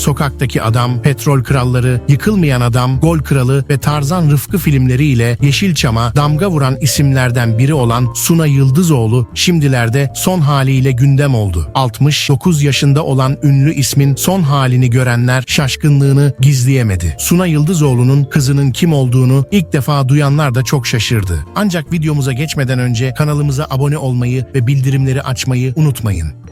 Sokaktaki Adam, Petrol Kralları, Yıkılmayan Adam, Gol Kralı ve Tarzan Rıfkı filmleriyle Yeşilçam'a damga vuran isimlerden biri olan Suna Yıldızoğlu şimdilerde son haliyle gündem oldu. 69 yaşında olan ünlü ismin son halini görenler şaşkınlığını gizleyemedi. Suna Yıldızoğlu'nun kızının kim olduğunu ilk defa duyanlar da çok şaşırdı. Ancak videomuza geçmeden önce kanalımıza abone olmayı ve bildirimleri açmayı unutmayın.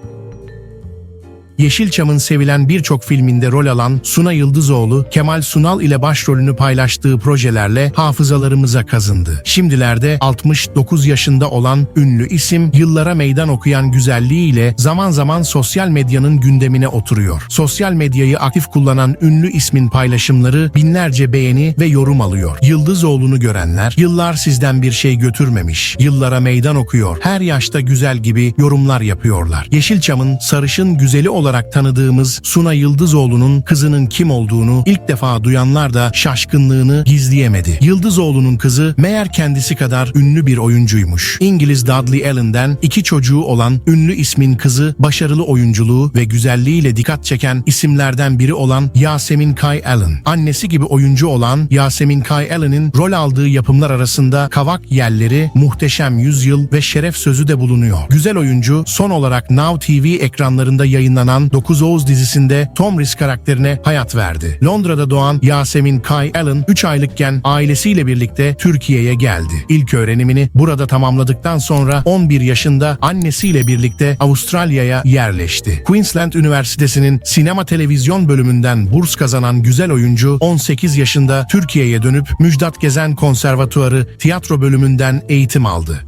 Yeşilçam'ın sevilen birçok filminde rol alan Suna Yıldızoğlu, Kemal Sunal ile başrolünü paylaştığı projelerle hafızalarımıza kazındı. Şimdilerde 69 yaşında olan ünlü isim, yıllara meydan okuyan güzelliğiyle zaman zaman sosyal medyanın gündemine oturuyor. Sosyal medyayı aktif kullanan ünlü ismin paylaşımları binlerce beğeni ve yorum alıyor. Yıldızoğlu'nu görenler, yıllar sizden bir şey götürmemiş, yıllara meydan okuyor, her yaşta güzel gibi yorumlar yapıyorlar. Yeşilçam'ın sarışın güzeli olarak tanıdığımız Suna Yıldızoğlu'nun kızının kim olduğunu ilk defa duyanlar da şaşkınlığını gizleyemedi. Yıldızoğlu'nun kızı meğer kendisi kadar ünlü bir oyuncuymuş. İngiliz Dudley Allen'den iki çocuğu olan ünlü ismin kızı başarılı oyunculuğu ve güzelliğiyle dikkat çeken isimlerden biri olan Yasemin Kay Allen. Annesi gibi oyuncu olan Yasemin Kay Allen'in rol aldığı yapımlar arasında Kavak Yelleri, Muhteşem Yüzyıl ve Şeref Sözü de bulunuyor. Güzel oyuncu son olarak Now TV ekranlarında yayınlanan 9 Oğuz dizisinde Tomris karakterine hayat verdi. Londra'da doğan Yasemin Kay Allen 3 aylıkken ailesiyle birlikte Türkiye'ye geldi. İlk öğrenimini burada tamamladıktan sonra 11 yaşında annesiyle birlikte Avustralya'ya yerleşti. Queensland Üniversitesi'nin sinema televizyon bölümünden burs kazanan güzel oyuncu 18 yaşında Türkiye'ye dönüp Müjdat Gezen Konservatuarı tiyatro bölümünden eğitim aldı.